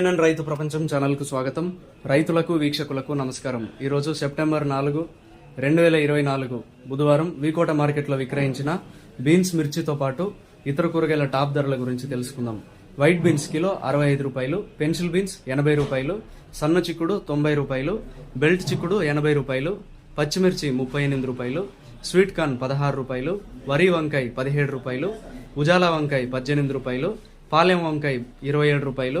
CNN రైతు ప్రపంచం ఛానల్కు స్వాగతం. రైతులకు వీక్షకులకు నమస్కారం. ఈరోజు సెప్టెంబర్ నాలుగు రెండు వేల ఇరవై నాలుగు బుధవారం వికోట మార్కెట్లో విక్రయించిన బీన్స్ మిర్చితో పాటు ఇతర కూరగాయల టాప్ ధరల గురించి తెలుసుకుందాం. వైట్ బీన్స్ కిలో అరవై ఐదు రూపాయలు పెన్సిల్ బీన్స్ ఎనభై రూపాయలు సన్న చిక్కుడు తొంభై రూపాయలు బెల్ట్ చిక్కుడు ఎనభై రూపాయలు పచ్చిమిర్చి ముప్పై ఎనిమిది రూపాయలు స్వీట్ కార్న్ పదహారు రూపాయలు వరి వంకాయ పదిహేడు రూపాయలు ఉజాలా వంకాయ పద్దెనిమిది రూపాయలు పాలెం వంకాయ ఇరవై ఏడు రూపాయలు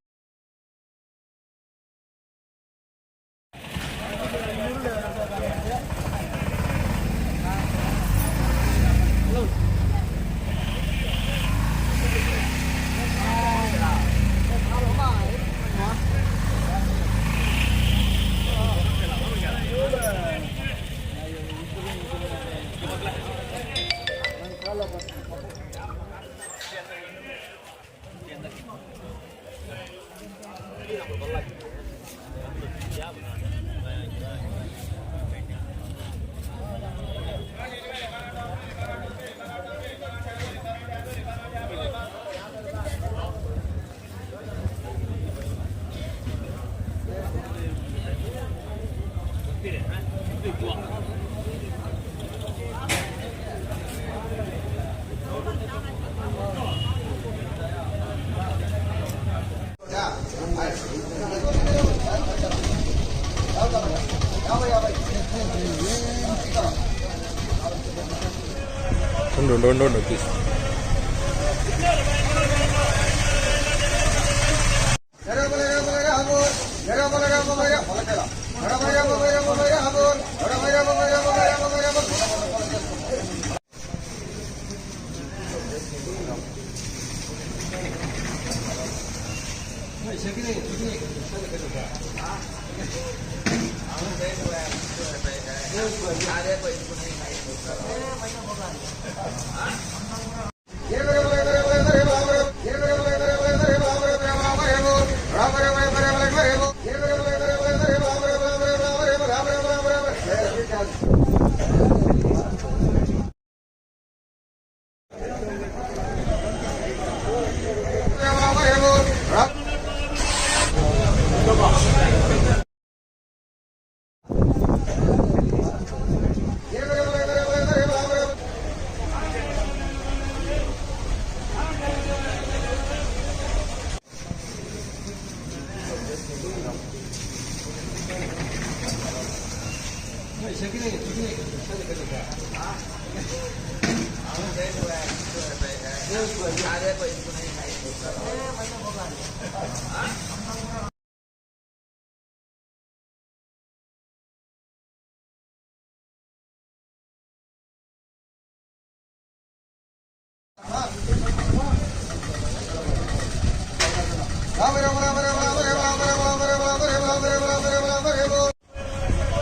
ఉండు ఉండు ఉండు राम राम राम राम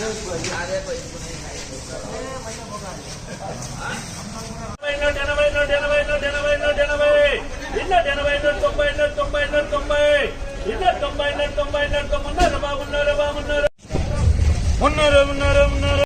ఎనభై నూట ఎనభై నూట ఎనభై నూట తొంభై నూట తొంభై నూట తొంభై ఇన్నర తొంభై నూట తొంభై నూట తొమ్మిది ఉన్నారు బాబున్నారు ఉన్నారు ఉన్నారు ఉన్నారు.